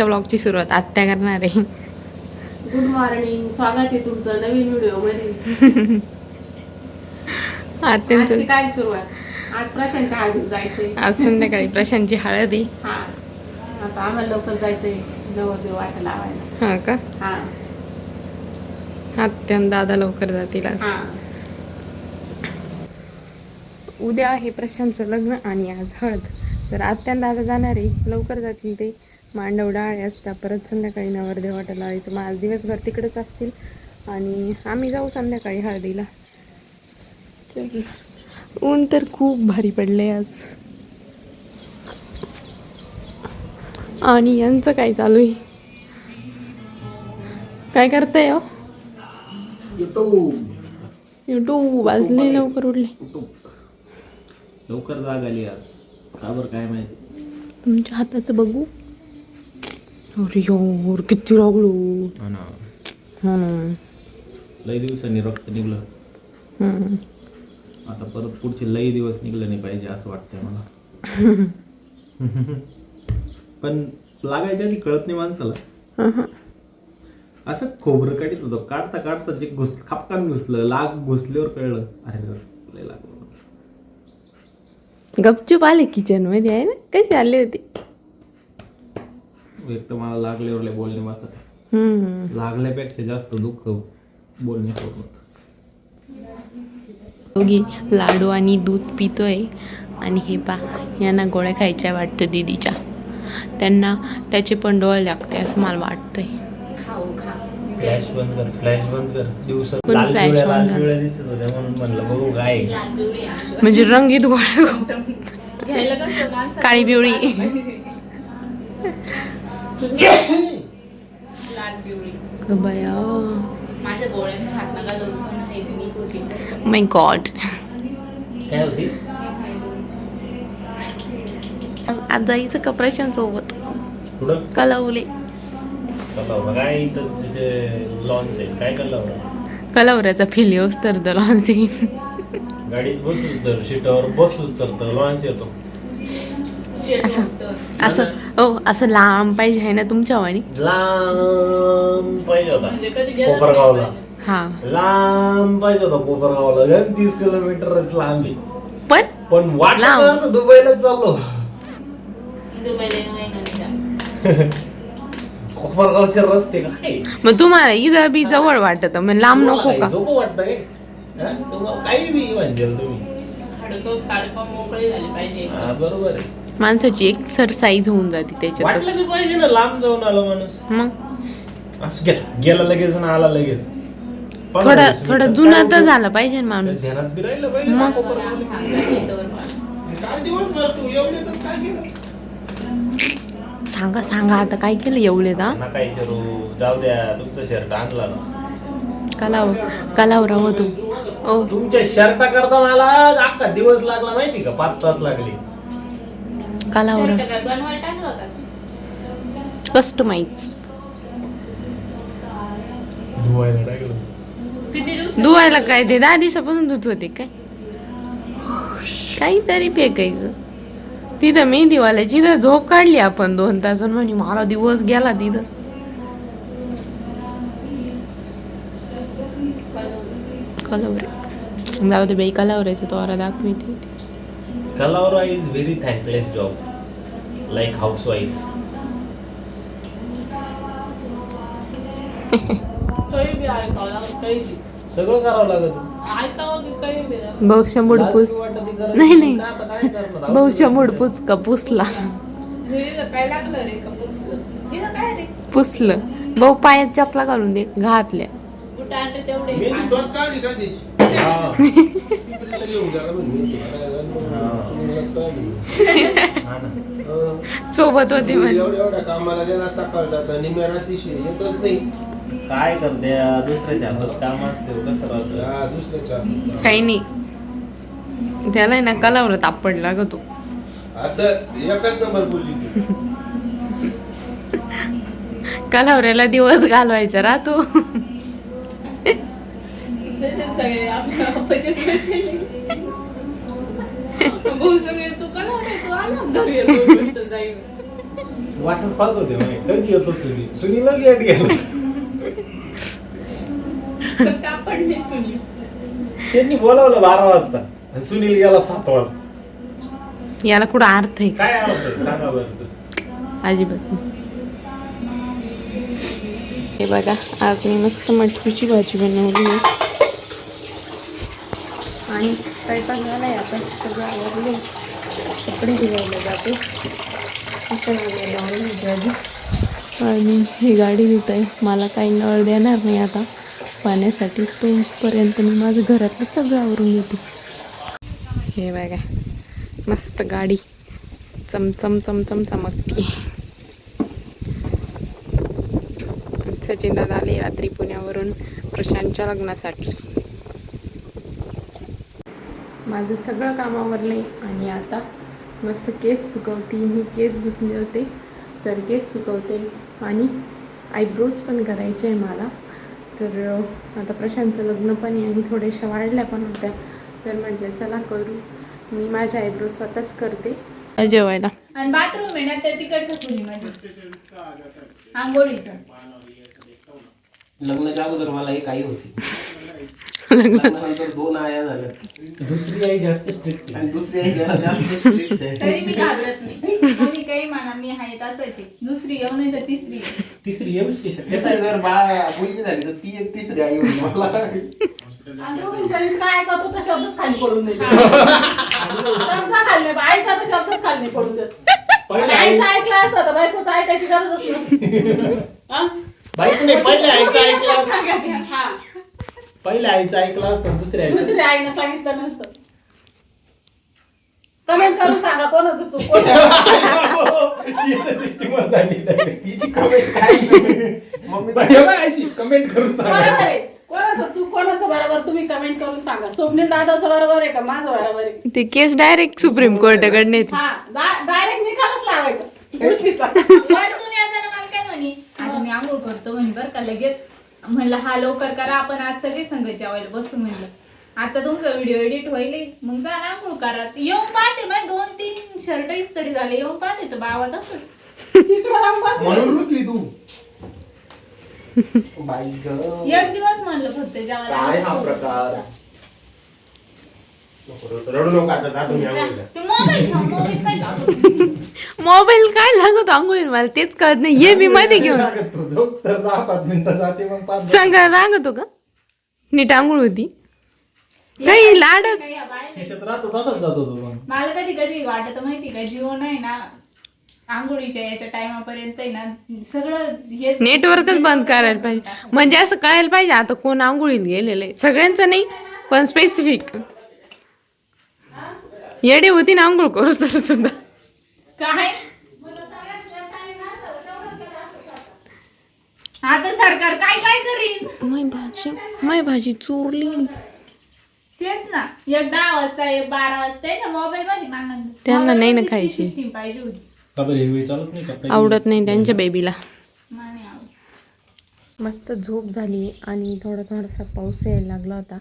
आजच्या ब्लॉगची सुरुवात आत्या करणार आहे. गुड मॉर्निंग स्वागत आहे तुमचं नवीन व्हिडिओमध्ये. आत्यांचं आजची काय सुरुवात? आज प्रशांतच्या हळदीत जायचंय. आज संध्याकाळी प्रशांतची हळद. आहे हा. आता आम्हाला लवकर जायचंय. नवरदेव वाट लावायला. हा का? हा. आत्या आणि दादा लवकर जातील आज. हा. उद्या आहे प्रशांतचं लग्न आणि आज हळद. तर आत्या आणि दादा जाणार आहे. लवकर जातील ते. मांडव डाळे असतात परत संध्याकाळी नवरदेव वाटायला लावायचं मग आज दिवसभर तिकडेच असतील. आणि आम्ही जाऊ संध्याकाळी हळदीला. चल. ऊन तर खूप भारी पडले आज. आणि यांचं काय चालू आहे? काय करताय हो? युट्यूब युट्यूब वाजले लवकर उठले. लवकर जाग आली आज. का बरं काय माहिती? तुमच्या हाताचं बघू. अरे किती लागलो हा ना हा ना लई दिवसांनी रक्त निघलं. हम्म. आता परत पुढचे लई दिवस निघलं नाही पाहिजे असं वाटतंय मला. पण लागायच्या आधी कळत नाही माणसाला. असं खोबरं काढीत होतं. काढता काढता जे घुस खापकान घुसलं लाग घुसल्यावर कळलं. अरे लय लागलं. गपचूप आले किचनमध्ये आहे ना? कशी आले होते? एक तर मला लागल्यावर लय बोलणे वाचत हम्म. लागल्यापेक्षा जास्त दुःख बोलणे होत दोघी लाडू आणि दूध पितोय. आणि हे पा यांना गोळ्या खायच्या वाटतं दीदीच्या. त्यांना त्याचे पण डोळे लागते असं मला वाटतंय. फ्लॅश बंद कर फ्लॅश बंद कर. दिवसात कोण लाल flash पिवळ्या बंद लाल कर? पिवळ्या दिसत होत्या म्हणून म्हणलं बघू काय आहे. म्हणजे रंगीत गोळ्या काळी पिवळी बया. माझ्या डोळ्यांना हात नका लावू पण हायजेनिक होती माय गॉड काय होती? आज का प्रशांत सोबत. कुठं? कलवले. कलावरा काय इथंच तिथे लॉन्च आहे काय कलावरा कलवऱ्याचा फिल येऊस तर द लॉन्च गाडीत बसूच तर सीटावर बसूच तर तर लॉन्च येतो. असं. असं हो असं लांब पाहिजे आहे ना तुमच्या वाणी? लांब पाहिजे होता. म्हणजे कोपरगावला. हा. लांब पाहिजे होता कोपरगावला. तीस किलोमीटरच लांब आहे. पण? पण वाटलं लांब. असं दुबईला चाललो. दुबईला नाही ना कोपरगावचे रस्ते काय? मग तुम्हाला इथं बी जवळ वाटत मग लांब नको का? सोपं वाटतं काय? हा? तुम्हाला काही बी म्हणजे तुम्ही. हाडकं काडकं मोकळे झाले पाहिजे. हा, बरोबर आहे. माणसाची एक्सरसाइज होऊन जाते त्याच्यातच. वाटलं बी पाहिजे ना लांब जाऊन आलो माणूस. मग? असं गेला गेला लगेच ना आला लगेच. पंधरा थोडा वीस थोडा जुना तर? झाला पाहिजे ना माणूस. ध्यानात बी राहिलं पाहिजे ना. मग. कोपरगावला. सांगता येतं बरं. काय दिवसभर तू एवढे तर काय केलं? सांगा सांगा आता काय केलं एवढे दा? विचारू. जाऊ द्या तुमचं शर्ट आणला. ना कलाव कलावरा होतो. ओ. तुमच्या शर्टा करता मला अख्खा दिवस लागला माहिती का? पाच तास लागले. कलावरा? कस्टमाइज धुवायला काय ते? दहा दिवसापासून धुत होते काय? काहीतरी फेकायचं. तिथं मेहंदीवाल्याची तिथं झोप काढली आपण दोन तास आणि म्हणे मला दिवस गेला तिथं. कलावरे. जाऊ दे बाई कलावऱ्याचं तोरा दाखवते. वाईफ काही बी ऐकावं लागतं काही बी सगळं करावं लागत. ऐकावं की काही बी बहुशा मुडपूस नाही नाही. बहुशा मुडपूस का पुसला? हे काय लागलं रे का पुसलं? तिथं काय रे? पुसलं. भाऊ पायात चपला घालून दे घातल्या. सोबत होते म्हणे. एवढ्या एवढ्या कामाला गेला सकाळ जाता निम्या रात्रीशी येतच नाही. काय करते? दुसऱ्याच्या हातात काम असते कसं राहतं? दुसऱ्याच्या काही नाही. त्याला ना कलावर तापड लागतो. असं एकच नंबर बोलली तू कलावऱ्याला दिवस घालवायचा राहतो. जसे सगळे आपल्या बापाचे भाऊ सगळे तू कला रे तू आला गोष्ट जाईल वाटच पाहत होते कधी येतो सुनील सुनीलच लेट गेला फक्त आपण नाही सुनी? त्यांनी बोलावलं बारा वाजता आणि सुनील गेला सात वाजता. याला कुठं अर्थ आहे? काय अर्थ आहे? सांगा बरं. अजिबात नाही. हे बघा आज मी मस्त मटकीची भाजी बनवली आहे. आणि स्वयंपाक आहे आता सगळं आवडले कपडे धुवायला जाते. इथं आणि ही गाडी धुत आहे मला काही नळ देणार नाही आता. पाण्यासाठी तोपर्यंत मी माझं घरातलं सगळं आवरून घेते. हे बघा मस्त गाडी. चमचम चमचम चमकती सचिन दादा आले रात्री पुण्यावरून प्रशांतच्या लग्नासाठी. माझं सगळं काम आवरले आणि आता मस्त केस सुकवते. मी केस धुतले होते तर केस सुकवते. आणि आयब्रोज पण करायचे आहे मला. तर आता प्रशांतचं लग्न पण आहे आणि थोड्याशा वाढल्या पण होत्या. तर म्हटलं चला करू. मी माझ्या आयब्रो स्वतःच करते. जेवायला. आणि बाथरूम आहे ना त्या तिकडचं खोलीमध्ये आंघोळीचं. लग्नाच्या अगोदर मला एक आई होती. लग्नानंतर दोन आया झाल्या दुसरी आई जास्त स्ट्रिक्ट आणि दुसरी आई जरा जास्त strict आहे. तरी मी घाबरत नाही. कोणी काही म्हणा मी आहे तसंच आहे. दुसरी येऊ नाही तर तिसरी येऊ. तिसरी जर बाळा मुलगी झाली तर ती एक तिसरी आई होती मला. आणि दोघींचा नीट काय ऐकतो तर शब्दच खाली पडून देते शब्द खाल्ले आईचा तर शब्दच खाली नाही पडून देत पहिले आणि आई- आईचं ऐकलं असतं तर बायकोचं ऐकायची गरजच नसते. हा? बाईक नाही पहिले आईचं तुम्ही ऐकलं सांगा. हा. आईचं ऐकलं असतं दुसऱ्या आईचं. दुसऱ्या आईनं सांगितलं नसतं. कमेंट करून सांगा कोणाचं चूक कोणाचं तिची comment काय मम्मी कमेंट करून बरोबर आहे. कोणाचं चूक कोणाचं बरोबर तुम्ही कमेंट करून सांगा. स्वप्नील दादाचं बरोबर आहे का? माझं बरोबर आहे. ते केस डायरेक्ट सुप्रीम कोर्टाकडे हा डायरेक्ट निकालच लावायचा. गोष्टीचा आता मी आंघोळ करतो म्हणे बरं का लगेच म्हणलं हा लवकर करा आपण आज सगळे संघ जेवायला बसू म्हणलं. आता तुमचा व्हिडिओ एडिट होईल. मग जा ना आंघोळ करा. येऊन पाहते मग दोन तीन शर्ट इस्त्री झाले. येऊन पाहते तर बाबा तसंच. इकडं जाऊन बस म्हणून रुसली तू. बाई ग. एक दिवस म्हणलं फक्त जेवायला काय हा प्रकार? नको रडू- रडू नको आता जा तुम्ही आंघोळीला. ते मोबाईल मोबाईल काय? मोबाईल काय लागत आंघोळीला मला तेच कळत नाही. ये मी मध्ये घेऊन. लागतो जो तर दहा पाच मिनिटं जाते मग पाच सांगा लागतो का? नीट आंघोळ होती. काही लाडच. काही या बाहेर खिशात राहतो तसाच जातो तो मग मला कधी कधी वाटत माहिती का जिओ नाही ना आंघोळीच्या याच्या टायमापर्यंत आहे ना सगळं हे नेटवर्कच बंद करायला पाहिजे. म्हणजे असं कळायला पाहिजे आता कोण आंघोळीला गेलेलं आहे. सगळ्यांचं नाही पण स्पेसिफिक येडे होती ना आंघोळ करू तर सुद्धा. काय? आता सरकार काय काय करीन? माय भाजी माय भाजी चोरली. तेच ना. एक दहा वाजता एक बारा वाजता आहे ना मोबाईल मध्ये मागणार त्यांना नाही ना खायची. सिस्टीम पाहिजे होती. का बरं हिरवी चालत नाही का? आवडत नाही त्यांच्या बेबीला. मस्त झोप झाली आणि थोडा थोडासा पाऊस यायला लागला होता.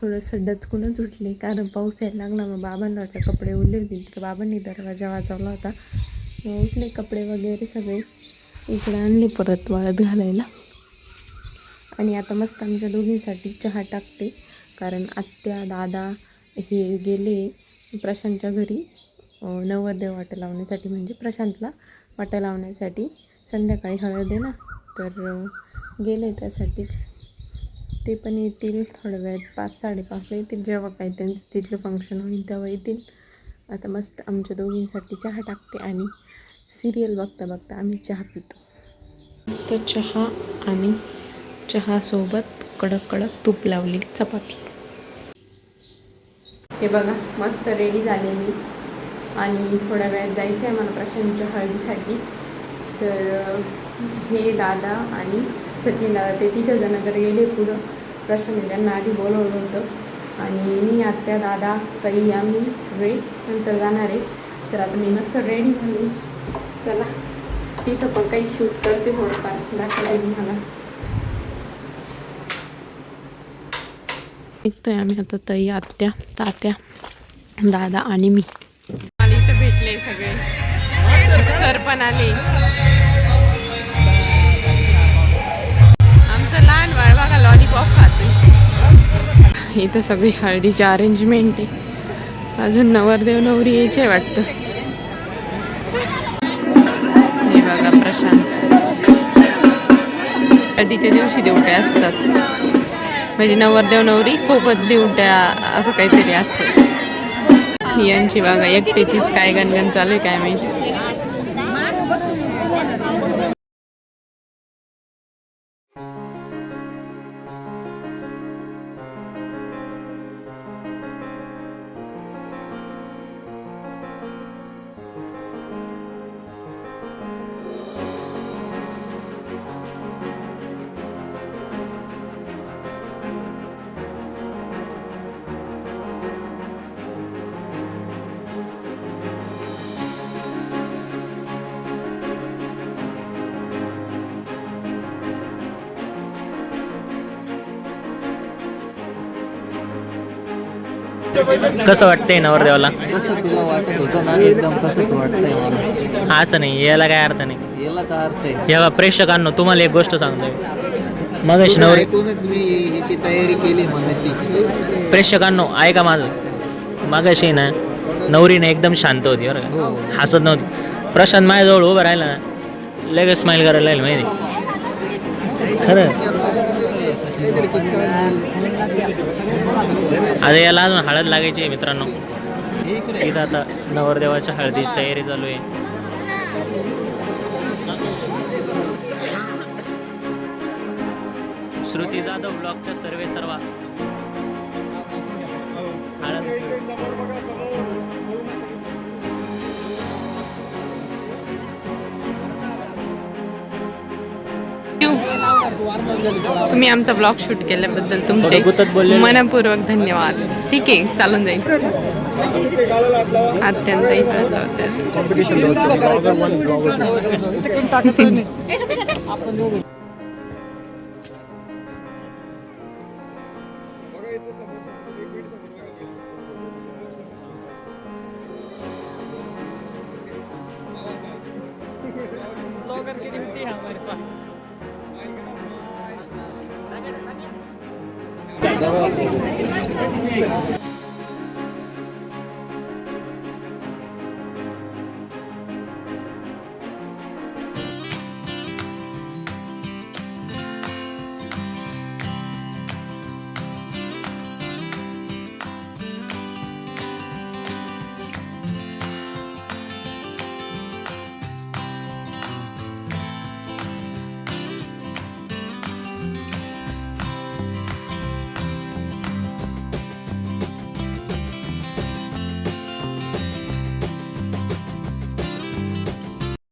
थोडंसं डचकूनच उठले कारण पाऊस यायला लागला. मग बाबांना वाटलं कपडे ओले होतील तर बाबांनी दरवाजा वाजवला होता. मग उठले कपडे वगैरे सगळे. इकडे आणले परत वाळत घालायला. आणि आता मस्त आमच्या दोघींसाठी चहा टाकते. कारण आत्या दादा हे गेले प्रशांतच्या घरी. नवरदेव वाटं लावण्यासाठी म्हणजे प्रशांतला वाटं लावण्यासाठी संध्याकाळी हळद आहे ना? तर गेले त्यासाठीच. ते पण येतील थोड्या वेळात. पाच साडेपाचला येतील. जेव्हा काय त्यांचं तिथलं फंक्शन होईल तेव्हा येतील. आता मस्त आमच्या दोघींसाठी चहा टाकते आणि सिरियल बघता बघता आम्ही चहा पितो. मस्त चहा आणि चहासोबत कडक कडक तूप लावली चपाती. हे बघा मस्त रेडी झाले मी. आणि थोड्या वेळात जायचं आहे मला प्रशांतच्या हळदीसाठी. तर हे दादा आणि सचिन दादा ते तिघं जण तर गेले पुढं. प्रश्न त्यांना आधी बोलवलं होतं. आणि मी आत्या दादा ताई आम्ही सगळे नंतर जाणार आहे. तर आता मी मस्त रेडी झाली. चला. तिथं पण काही शूट करते थोडंफार. दाखवते तुम्हाला. निघतोय आम्ही आता ताई आत्या तात्या दादा आणि मी. इथं भेटले सगळे. सर पण आले. का लॉलीपॉप खाते. इथं सगळी हळदीची अरेंजमेंट आहे. अजून नवरदेव नवरी यायचे वाटतं. हे बघा प्रशांत. हळदीच्या दिवशी दिवट्या असतात. म्हणजे नवरदेव नवरी सोबत दिवट्या असं काहीतरी असतं. यांची बघा एकटेचीच काय गणगण चालू आहे काय माहिती. कसं वाटतंय नवरदेवाला? जसं तुला वाटत होतं ना एकदम तसंच वाटतंय मला. असं नाही याला काय अर्थ नाही. यालाच अर्थ आहे. जेव्हा प्रेक्षकांनो तुम्हाला एक गोष्ट सांगतोय. मगाशी तुला नवरी ऐकूनच मी हिची तयारी केली प्रेक्षकांनो ऐका माझं. मगाशी ना नवरीने एकदम शांत होती बरं का? हसत नव्हती. प्रशांत माझ्याजवळ उभं राहिला ना लगेच स्माईल करायला लागेल माहिती खरं आता याला अजून हळद लागायची आहे मित्रांनो. इथं आता नवरदेवाच्या हळदीची तयारी चालू आहे. श्रुती जाधव ब्लॉगच्या सर्वे सर्वा हळद. तुम्ही आमचा ब्लॉग शूट केल्याबद्दल तुमचे मनपूर्वक धन्यवाद. ठीक आहे चालून जाईल. अत्यंत इकडे हमारे पास Até logo.